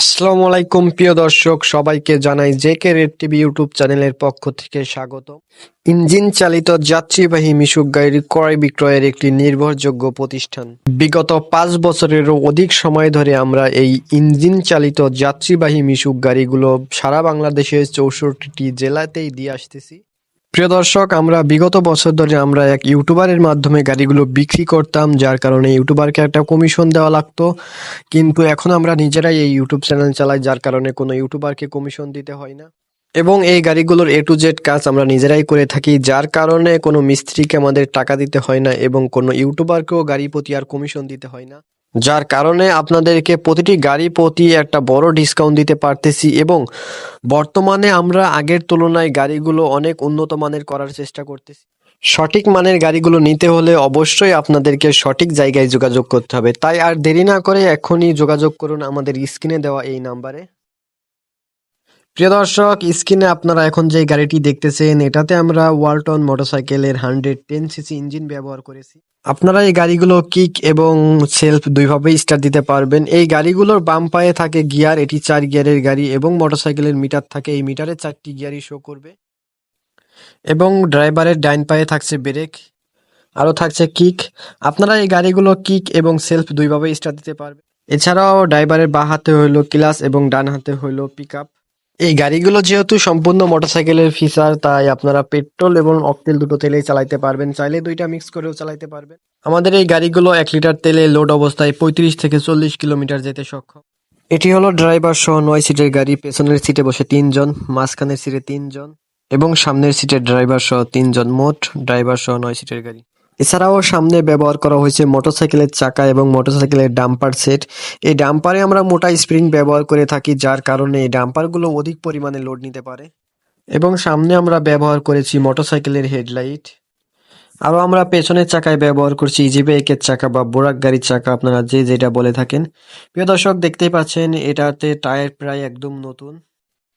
আসসালামু আলাইকুম, প্রিয় দর্শক, সবাইকে জানাই জেকে রেড টিভি ইউটিউব চ্যানেলের পক্ষ থেকে স্বাগত। ইঞ্জিন চালিত যাত্রীবাহী মিশুক গাড়ির ক্রয় বিক্রয়ের একটি নির্ভরযোগ্য প্রতিষ্ঠান। বিগত পাঁচ বছরেরও অধিক সময় ধরে আমরা এই ইঞ্জিন চালিত যাত্রীবাহী মিশুক গাড়িগুলো সারা বাংলাদেশের চৌষট্টিটি জেলাতেই দিয়ে আসতেছি। প্রিয় দর্শক, আমরা বিগত বছর ধরে আমরা এক ইউটিউবারের মাধ্যমে গাড়িগুলো বিক্রি করতাম, যার কারণে ইউটিউবারকে একটা কমিশন দেওয়া লাগতো। কিন্তু এখন আমরা নিজেরাই এই ইউটিউব চ্যানেল চালাই, যার কারণে কোনো ইউটিউবারকে কমিশন দিতে হয় না। এবং এই গাড়িগুলোর এ টু জেড কাজ আমরা নিজেরাই করে থাকি, যার কারণে কোনো মিস্ত্রিকে আমাদের টাকা দিতে হয় না এবং কোনো ইউটিউবারকেও গাড়ি প্রতি আর কমিশন দিতে হয় না। যার কারণে আপনাদেরকে প্রতিটি গাড়ি প্রতি একটা বড় ডিসকাউন্ট দিতে পারতেছি এবং বর্তমানে আমরা আগের তুলনায় গাড়িগুলো অনেক উন্নত মানের করার চেষ্টা করতেছি। সঠিক মানের গাড়িগুলো নিতে হলে অবশ্যই আপনাদেরকে সঠিক জায়গায় যোগাযোগ করতে হবে। তাই আর দেরি না করে এখনই যোগাযোগ করুন আমাদের স্ক্রিনে দেওয়া এই নাম্বারে প্রিয় দর্শক, স্ক্রিনে আপনারা এখন যে গাড়িটি দেখতেছেন, এটাতে আমরা ওয়ালটন মোটরসাইকেলের হান্ড্রেড টেন সিসি ইঞ্জিন ব্যবহার করেছি। আপনারা এই গাড়িগুলো কিক এবং সেলফ দুইভাবেই স্টার্ট দিতে পারবেন। এই গাড়িগুলোর বাম পায়ে থাকে গিয়ার, এটি চার গিয়ারের গাড়ি এবং মোটরসাইকেলের মিটার থাকে, এই মিটারে চারটি গিয়ারই শো করবে। এবং ড্রাইভারের ডাইন পায়ে থাকছে ব্রেক, আরও থাকছে কিক। আপনারা এই গাড়িগুলো কিক এবং সেলফ দুইভাবে স্টার্ট দিতে পারবেন। এছাড়াও ড্রাইভারের বা হাতে হইল ক্লাস এবং ডান হাতে হইল পিক আপ এই গাড়িগুলো যেহেতু সম্পূর্ণ মোটরসাইকেলের ফিচার তাই আপনারা পেট্রোল এবং অকটেল দুটো তেলেই চালাইতে পারবেন। চাইলে দুইটা মিক্স করেও চালাইতে পারবেন। আমাদের এই গাড়িগুলো এক লিটার তেলে লোড অবস্থায় পঁয়ত্রিশ থেকে চল্লিশ কিলোমিটার যেতে সক্ষম। এটি হলো ড্রাইভার সহ নয় সিটের গাড়ি, পেছনের সিটে বসে তিনজন, মাঝখানের সিটে তিনজন এবং সামনের সিটের ড্রাইভার সহ তিনজন মোট ড্রাইভার সহ নয় সিটের গাড়ি। এছাড়াও সামনে ব্যবহার করা হয়েছে মোটরসাইকেলের চাকা এবং মোটরসাইকেলের ডাম্পার সেট। এই ডাম্পারে আমরা মোটা স্প্রিং ব্যবহার করে থাকি, যার কারণে এই ডাম্পারগুলো অধিক পরিমাণে লোড নিতে পারে। এবং সামনে আমরা ব্যবহার করেছি মোটরসাইকেলের হেডলাইট। আরও আমরা পেছনের চাকায় ব্যবহার করছি ইজি বাইকের চাকা বা বোরাক গাড়ির চাকা, আপনারা যে যেটা বলে থাকেন। প্রিয় দর্শক, দেখতেই পাচ্ছেন, এটাতে টায়ার প্রায় একদম নতুন।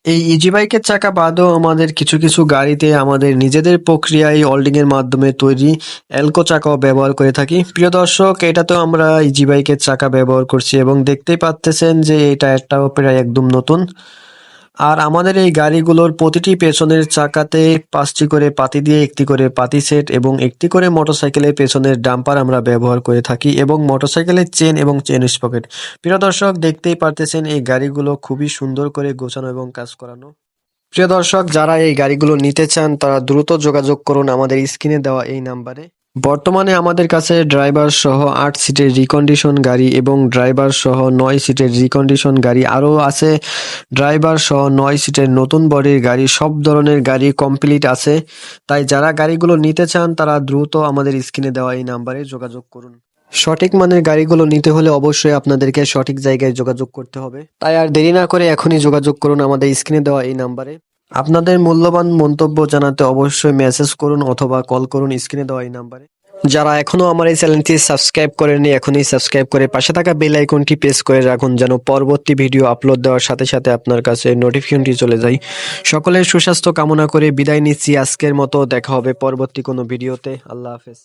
এই ইজি বাইকের চাকা বাদও আমাদের কিছু কিছু গাড়িতে আমাদের নিজেদের প্রক্রিয়ায় ওল্ডিং এর মাধ্যমে তৈরি অ্যালকো চাকাও ব্যবহার করে থাকি। প্রিয় দর্শক এটা তো আমরা ইজি বাইকের চাকা ব্যবহার করছি এবং দেখতেই পাচ্তেছেন যে এটা একটাও প্রায় একদম নতুন। আর আমাদের এই গাড়িগুলোর প্রতিটি পেছনের চাকাতে পাঁচটি করে পাতি দিয়ে একটি করে পাতি সেট এবং একটি করে মোটরসাইকেলের পেছনের ডাম্পার আমরা ব্যবহার করে থাকি এবং মোটরসাইকেলের চেন এবং চেন স্পকেট প্রিয় দর্শক, দেখতেই পারতেছেন এই গাড়িগুলো খুবই সুন্দর করে গোছানো এবং কাজ করানো। প্রিয় দর্শক, যারা এই গাড়িগুলো নিতে চান, তারা দ্রুত যোগাযোগ করুন আমাদের স্ক্রিনে দেওয়া এই নাম্বারে। বর্তমানে আমাদের কাছে ড্রাইভার সহ আট সিটের রিকন্ডিশন গাড়ি এবং ড্রাইভার সহ নয় সিটের রিকন্ডিশন গাড়ি আরও আছে। ড্রাইভার সহ নয় সিটের নতুন বডির গাড়ি সব ধরনের গাড়ি কমপ্লিট আছে। তাই যারা গাড়িগুলো নিতে চান, তারা দ্রুত আমাদের স্ক্রিনে দেওয়া এই নাম্বারে যোগাযোগ করুন। সঠিক মানের গাড়িগুলো নিতে হলে অবশ্যই আপনাদেরকে সঠিক জায়গায় যোগাযোগ করতে হবে। তাই আর দেরি না করে এখনই যোগাযোগ করুন আমাদের স্ক্রিনে দেওয়া এই নাম্বারে। আপনাদের মূল্যবান মন্তব্য জানাতে অবশ্যই মেসেজ করুন অথবা কল করুন স্ক্রিনে দেওয়া এই নাম্বারে যারা এখনও আমার এই চ্যানেলটি সাবস্ক্রাইব করেনি এখনই সাবস্ক্রাইব করে পাশে থাকা বেল আইকনটি প্রেস করে রাখুন যেন পরবর্তী ভিডিও আপলোড দেওয়ার সাথে সাথে আপনার কাছে নোটিফিকেশনটি চলে যায়। সকলের সুস্বাস্থ্য কামনা করে বিদায় নিচ্ছি। আজকের মতো দেখা হবে পরবর্তী কোনো ভিডিওতে আল্লাহ হাফেজ।